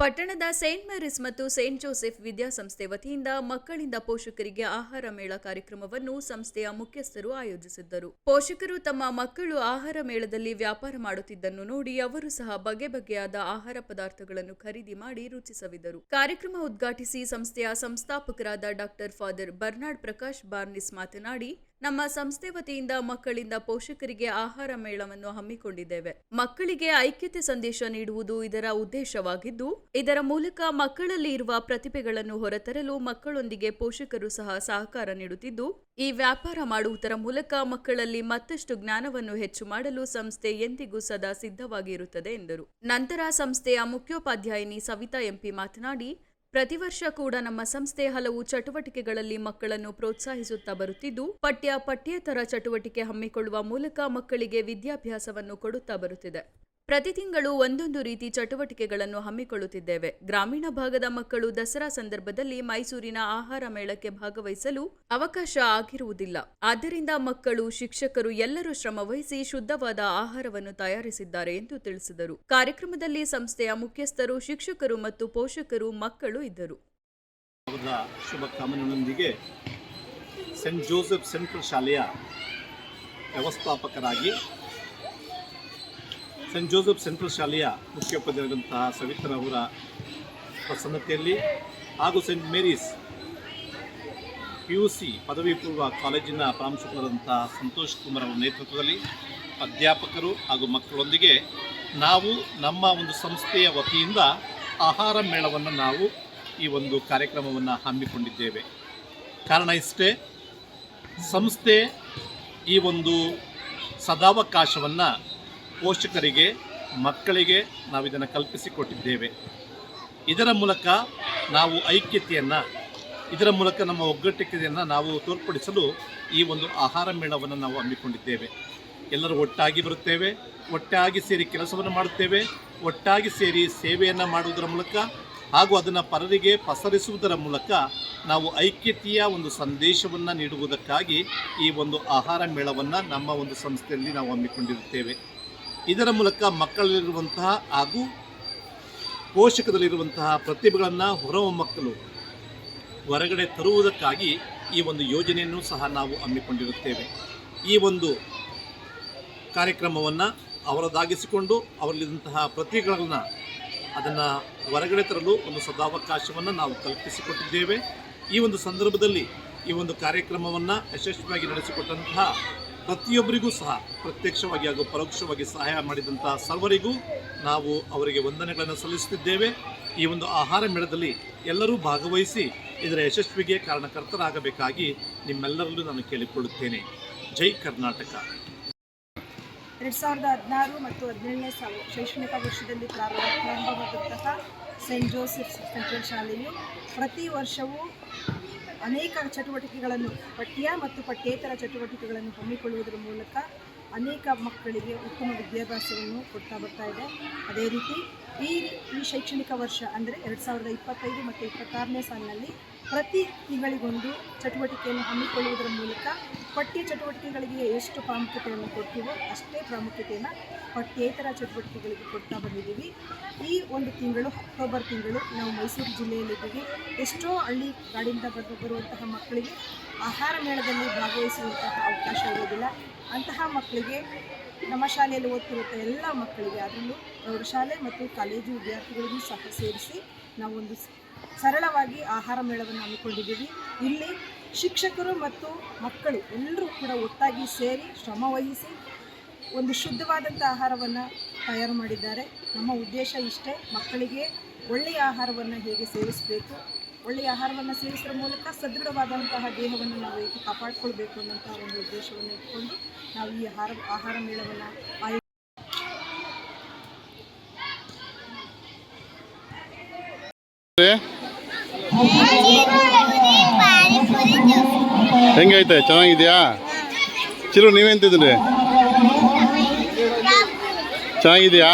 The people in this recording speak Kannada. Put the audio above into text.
ಪಟ್ಟಣದ ಸೇಂಟ್ ಮ್ಯಾರಿಸ್ ಮತ್ತು ಸೇಂಟ್ ಜೋಸೆಫ್ ವಿದ್ಯಾಸಂಸ್ಥೆ ವತಿಯಿಂದ ಮಕ್ಕಳಿಂದ ಪೋಷಕರಿಗೆ ಆಹಾರ ಮೇಳ ಕಾರ್ಯಕ್ರಮವನ್ನು ಸಂಸ್ಥೆಯ ಮುಖ್ಯಸ್ಥರು ಆಯೋಜಿಸಿದ್ದರು. ಪೋಷಕರು ತಮ್ಮ ಮಕ್ಕಳು ಆಹಾರ ಮೇಳದಲ್ಲಿ ವ್ಯಾಪಾರ ಮಾಡುತ್ತಿದ್ದನ್ನು ನೋಡಿ ಅವರು ಸಹ ಬಗೆ ಬಗೆಯಾದ ಆಹಾರ ಪದಾರ್ಥಗಳನ್ನು ಖರೀದಿ ಮಾಡಿ ರುಚಿಸವಿದರು. ಕಾರ್ಯಕ್ರಮ ಉದ್ಘಾಟಿಸಿ ಸಂಸ್ಥೆಯ ಸಂಸ್ಥಾಪಕರಾದ doctor father Bernard Prakash Barnes ಮಾತನಾಡಿ ನಮ್ಮ ಸಂಸ್ಥೆ ವತಿಯಿಂದ ಮಕ್ಕಳಿಂದ ಪೋಷಕರಿಗೆ ಆಹಾರ ಮೇಳವನ್ನು ಹಮ್ಮಿಕೊಂಡಿದ್ದೇವೆ. ಮಕ್ಕಳಿಗೆ ಐಕ್ಯತೆ ಸಂದೇಶ ನೀಡುವುದು ಇದರ ಉದ್ದೇಶವಾಗಿದ್ದು, ಇದರ ಮೂಲಕ ಮಕ್ಕಳಲ್ಲಿ ಇರುವ ಪ್ರತಿಭೆಗಳನ್ನು ಹೊರತರಲು ಮಕ್ಕಳೊಂದಿಗೆ ಪೋಷಕರು ಸಹ ಸಹಕಾರ ನೀಡುತ್ತಿದ್ದು, ಈ ವ್ಯಾಪಾರ ಮಾಡುವುದರ ಮೂಲಕ ಮಕ್ಕಳಲ್ಲಿ ಮತ್ತಷ್ಟು ಜ್ಞಾನವನ್ನು ಹೆಚ್ಚು ಮಾಡಲು ಸಂಸ್ಥೆ ಎಂದಿಗೂ ಸದಾ ಸಿದ್ಧವಾಗಿರುತ್ತದೆ ಎಂದರು. ನಂತರ ಸಂಸ್ಥೆಯ ಮುಖ್ಯೋಪಾಧ್ಯಾಯಿನಿ ಸವಿತಾ ಎಂಪಿ ಮಾತನಾಡಿ ಪ್ರತಿ ವರ್ಷ ಕೂಡ ನಮ್ಮ ಸಂಸ್ಥೆ ಹಲವು ಚಟುವಟಿಕೆಗಳಲ್ಲಿ ಮಕ್ಕಳನ್ನು ಪ್ರೋತ್ಸಾಹಿಸುತ್ತಾ ಬರುತ್ತಿದ್ದು, ಪಠ್ಯ ಪಠ್ಯೇತರ ಚಟುವಟಿಕೆ ಹಮ್ಮಿಕೊಳ್ಳುವ ಮೂಲಕ ಮಕ್ಕಳಿಗೆ ವಿದ್ಯಾಭ್ಯಾಸವನ್ನು ಕೊಡುತ್ತಾ ಬರುತ್ತಿದೆ. ಪ್ರತಿ ತಿಂಗಳು ಒಂದೊಂದು ರೀತಿ ಚಟುವಟಿಕೆಗಳನ್ನು ಹಮ್ಮಿಕೊಳ್ಳುತ್ತಿದ್ದೇವೆ. ಗ್ರಾಮೀಣ ಭಾಗದ ಮಕ್ಕಳು ದಸರಾ ಸಂದರ್ಭದಲ್ಲಿ ಮೈಸೂರಿನ ಆಹಾರ ಮೇಳಕ್ಕೆ ಭಾಗವಹಿಸಲು ಅವಕಾಶ ಆಗಿರುವುದಿಲ್ಲ. ಆದ್ದರಿಂದ ಮಕ್ಕಳು, ಶಿಕ್ಷಕರು ಎಲ್ಲರೂ ಶ್ರಮವಹಿಸಿ ಶುದ್ಧವಾದ ಆಹಾರವನ್ನು ತಯಾರಿಸಿದ್ದಾರೆ ಎಂದು ತಿಳಿಸಿದರು. ಕಾರ್ಯಕ್ರಮದಲ್ಲಿ ಸಂಸ್ಥೆಯ ಮುಖ್ಯಸ್ಥರು, ಶಿಕ್ಷಕರು ಮತ್ತು ಪೋಷಕರು, ಮಕ್ಕಳು ಇದ್ದರು. ಸೆಂಟ್ ಜೋಸೆಫ್ ಸೆಂಟ್ರಲ್ ಶಾಲೆಯ ವ್ಯವಸ್ಥಾಪಕರಾಗಿ ಸೆಂಟ್ ಜೋಸೆಫ್ ಸೆಂಟ್ರಲ್ ಶಾಲೆಯ ಮುಖ್ಯೋಪಾಧ್ಯಾಯರಾದಂತಹ ಅವರ ಪ್ರಸನ್ನತೆಯಲ್ಲಿ ಹಾಗೂ Saint Mary's P U C ಪದವಿ ಪೂರ್ವ ಕಾಲೇಜಿನ ಪ್ರಾಂಶುಪಾಲರಾದಂತಹ ಸಂತೋಷ್ ಕುಮಾರ್ ಅವರ ನೇತೃತ್ವದಲ್ಲಿ ಅಧ್ಯಾಪಕರು ಹಾಗೂ ಮಕ್ಕಳೊಂದಿಗೆ ನಾವು ನಮ್ಮ ಒಂದು ಸಂಸ್ಥೆಯ ವತಿಯಿಂದ ಆಹಾರ ಮೇಳವನ್ನು ನಾವು ಈ ಒಂದು ಕಾರ್ಯಕ್ರಮವನ್ನು ಹಮ್ಮಿಕೊಂಡಿದ್ದೇವೆ. ಕಾರಣ ಇಷ್ಟೇ, ಸಂಸ್ಥೆ ಈ ಒಂದು ಸದಾವಕಾಶವನ್ನು ಪೋಷಕರಿಗೆ, ಮಕ್ಕಳಿಗೆ ನಾವು ಇದನ್ನು ಕಲ್ಪಿಸಿಕೊಟ್ಟಿದ್ದೇವೆ. ಇದರ ಮೂಲಕ ನಾವು ಐಕ್ಯತೆಯನ್ನು, ಇದರ ಮೂಲಕ ನಮ್ಮ ಒಗ್ಗಟ್ಟಿಕೆಯನ್ನು ನಾವು ತೋರ್ಪಡಿಸಲು ಈ ಒಂದು ಆಹಾರ ಮೇಳವನ್ನು ನಾವು ಹಮ್ಮಿಕೊಂಡಿದ್ದೇವೆ. ಎಲ್ಲರೂ ಒಟ್ಟಾಗಿ ಬರುತ್ತೇವೆ, ಒಟ್ಟಾಗಿ ಸೇರಿ ಕೆಲಸವನ್ನು ಮಾಡುತ್ತೇವೆ, ಒಟ್ಟಾಗಿ ಸೇರಿ ಸೇವೆಯನ್ನು ಮಾಡುವುದರ ಮೂಲಕ ಹಾಗೂ ಅದನ್ನು ಪರರಿಗೆ ಪಸರಿಸುವುದರ ಮೂಲಕ ನಾವು ಐಕ್ಯತೆಯ ಒಂದು ಸಂದೇಶವನ್ನು ನೀಡುವುದಕ್ಕಾಗಿ ಈ ಒಂದು ಆಹಾರ ಮೇಳವನ್ನು ನಮ್ಮ ಒಂದು ಸಂಸ್ಥೆಯಲ್ಲಿ ನಾವು ಹಮ್ಮಿಕೊಂಡಿರುತ್ತೇವೆ. ಇದರ ಮೂಲಕ ಮಕ್ಕಳಲ್ಲಿರುವಂತಹ ಹಾಗೂ ಪೋಷಕದಲ್ಲಿರುವಂತಹ ಪ್ರತಿಭೆಗಳನ್ನು ಹೊರಹೊಮ್ಮಕ್ಕಲು ಹೊರಗಡೆ ತರುವುದಕ್ಕಾಗಿ ಈ ಒಂದು ಯೋಜನೆಯನ್ನು ಸಹ ನಾವು ಹಮ್ಮಿಕೊಂಡಿರುತ್ತೇವೆ. ಈ ಒಂದು ಕಾರ್ಯಕ್ರಮವನ್ನು ಅವರದಾಗಿಸಿಕೊಂಡು ಅವರಲ್ಲಿದ್ದಂತಹ ಪ್ರತಿಭೆಗಳನ್ನು ಅದನ್ನು ಹೊರಗಡೆ ತರಲು ಒಂದು ಸದಾವಕಾಶವನ್ನು ನಾವು ಕಲ್ಪಿಸಿಕೊಟ್ಟಿದ್ದೇವೆ. ಈ ಒಂದು ಸಂದರ್ಭದಲ್ಲಿ ಈ ಒಂದು ಕಾರ್ಯಕ್ರಮವನ್ನು ಯಶಸ್ವಿಯಾಗಿ ನಡೆಸಿಕೊಟ್ಟಂತಹ ಪ್ರತಿಯೊಬ್ಬರಿಗೂ ಸಹ ಪ್ರತ್ಯಕ್ಷವಾಗಿ ಹಾಗೂ ಪರೋಕ್ಷವಾಗಿ ಸಹಾಯ ಮಾಡಿದಂಥ ಸರ್ವರಿಗೂ ನಾವು ಅವರಿಗೆ ವಂದನೆಗಳನ್ನು ಸಲ್ಲಿಸುತ್ತಿದ್ದೇವೆ. ಈ ಒಂದು ಆಹಾರ ಮೇಳದಲ್ಲಿ ಎಲ್ಲರೂ ಭಾಗವಹಿಸಿ ಇದರ ಯಶಸ್ವಿಗೆ ಕಾರಣಕರ್ತರಾಗಬೇಕಾಗಿ ನಿಮ್ಮೆಲ್ಲರಲ್ಲೂ ನಾನು ಕೇಳಿಕೊಳ್ಳುತ್ತೇನೆ. ಜೈ ಕರ್ನಾಟಕ. ಎರಡು ಸಾವಿರದ ಹದಿನಾರು ಮತ್ತು ಹದಿನೇಳನೇ ಸಾಲ ಶೈಕ್ಷಣಿಕ ವರ್ಷದಲ್ಲಿ ಪ್ರಾರಂಭ ಪ್ರಾರಂಭವಾದಂತಹ ಸೆಂಟ್ ಜೋಸೆಫ್ ಸೆಂಟ್ರಲ್ ಶಾಲೆಯು ಪ್ರತಿ ವರ್ಷವೂ ಅನೇಕ ಚಟುವಟಿಕೆಗಳನ್ನು, ಪಠ್ಯ ಮತ್ತು ಪಠ್ಯೇತರ ಚಟುವಟಿಕೆಗಳನ್ನು ಹಮ್ಮಿಕೊಳ್ಳುವುದರ ಮೂಲಕ ಅನೇಕ ಮಕ್ಕಳಿಗೆ ಉತ್ತಮ ವಿದ್ಯಾಭ್ಯಾಸವನ್ನು ಕೊಡ್ತಾ ಬರ್ತಾ ಇದೆ. ಅದೇ ರೀತಿ ಈ ಈ ಶೈಕ್ಷಣಿಕ ವರ್ಷ ಅಂದರೆ ಎರಡು ಸಾವಿರದ ಇಪ್ಪತ್ತೈದು ಮತ್ತು ಇಪ್ಪತ್ತಾರನೇ ಸಾಲಿನಲ್ಲಿ ಪ್ರತಿ ತಿಂಗಳಿಗೊಂದು ಚಟುವಟಿಕೆಯನ್ನು ಹಮ್ಮಿಕೊಳ್ಳುವುದರ ಮೂಲಕ ಪಠ್ಯ ಚಟುವಟಿಕೆಗಳಿಗೆ ಎಷ್ಟು ಪ್ರಾಮುಖ್ಯತೆಯನ್ನು ಕೊಡ್ತೀವೋ ಅಷ್ಟೇ ಪ್ರಾಮುಖ್ಯತೆಯನ್ನು ಪಠ್ಯೇತರ ಚಟುವಟಿಕೆಗಳಿಗೆ ಕೊಡ್ತಾ ಬಂದಿದ್ದೀವಿ. ಈ ಒಂದು ತಿಂಗಳು, ಅಕ್ಟೋಬರ್ ತಿಂಗಳು ನಾವು ಮೈಸೂರು ಜಿಲ್ಲೆಯಲ್ಲಿದ್ದೀವಿ ಎಷ್ಟೋ ಹಳ್ಳಿ ಕಾಡಿಂದ ಬರು ಬರುವಂತಹ ಮಕ್ಕಳಿಗೆ ಆಹಾರ ಮೇಳದಲ್ಲಿ ಭಾಗವಹಿಸುವಂತಹ ಅವಕಾಶ ಇರೋದಿಲ್ಲ. ಅಂತಹ ಮಕ್ಕಳಿಗೆ ನಮ್ಮ ಶಾಲೆಯಲ್ಲಿ ಓದ್ತಿರುವಂಥ ಎಲ್ಲ ಮಕ್ಕಳಿಗೆ ಅದರಲ್ಲೂ ಪ್ರೌಢಶಾಲೆ ಮತ್ತು ಕಾಲೇಜು ವಿದ್ಯಾರ್ಥಿಗಳಿಗೂ ಸಹ ಸೇರಿಸಿ ನಾವೊಂದು ಸರಳವಾಗಿ ಆಹಾರ ಮೇಳವನ್ನು ಹಮ್ಮಿಕೊಂಡಿದ್ದೀವಿ. ಇಲ್ಲಿ ಶಿಕ್ಷಕರು ಮತ್ತು ಮಕ್ಕಳು ಎಲ್ಲರೂ ಕೂಡ ಒಟ್ಟಾಗಿ ಸೇರಿ ಶ್ರಮವಹಿಸಿ ಒಂದು ಶುದ್ಧವಾದಂಥ ಆಹಾರವನ್ನು ತಯಾರು ಮಾಡಿದ್ದಾರೆ. ನಮ್ಮ ಉದ್ದೇಶ ಇಷ್ಟೇ ಮಕ್ಕಳಿಗೆ ಒಳ್ಳೆಯ ಆಹಾರವನ್ನು ಹೇಗೆ ಸೇವಿಸಬೇಕು ಒಳ್ಳೆಯ ಆಹಾರವನ್ನು ಸೇವಿಸುವ ಮೂಲಕ ಸದೃಢವಾದಂತಹ ದೇಹವನ್ನು ನಾವು ಹೇಗೆ ಕಾಪಾಡಿಕೊಳ್ಬೇಕು ಅನ್ನೋಂಥ ಒಂದು ಉದ್ದೇಶವನ್ನು ಇಟ್ಕೊಂಡು ನಾವು ಈ ಆಹಾರ ಆಹಾರ ಮೇಳವನ್ನು ಆಯೋ ಹೆಂಗೈತೆ? ಚೆನ್ನಾಗಿದೆಯಾ? ಚಿರು ನೀವೇನು ತಿಂದ್ರಿ ಚೆನ್ನಾಗಿದ್ಯಾ?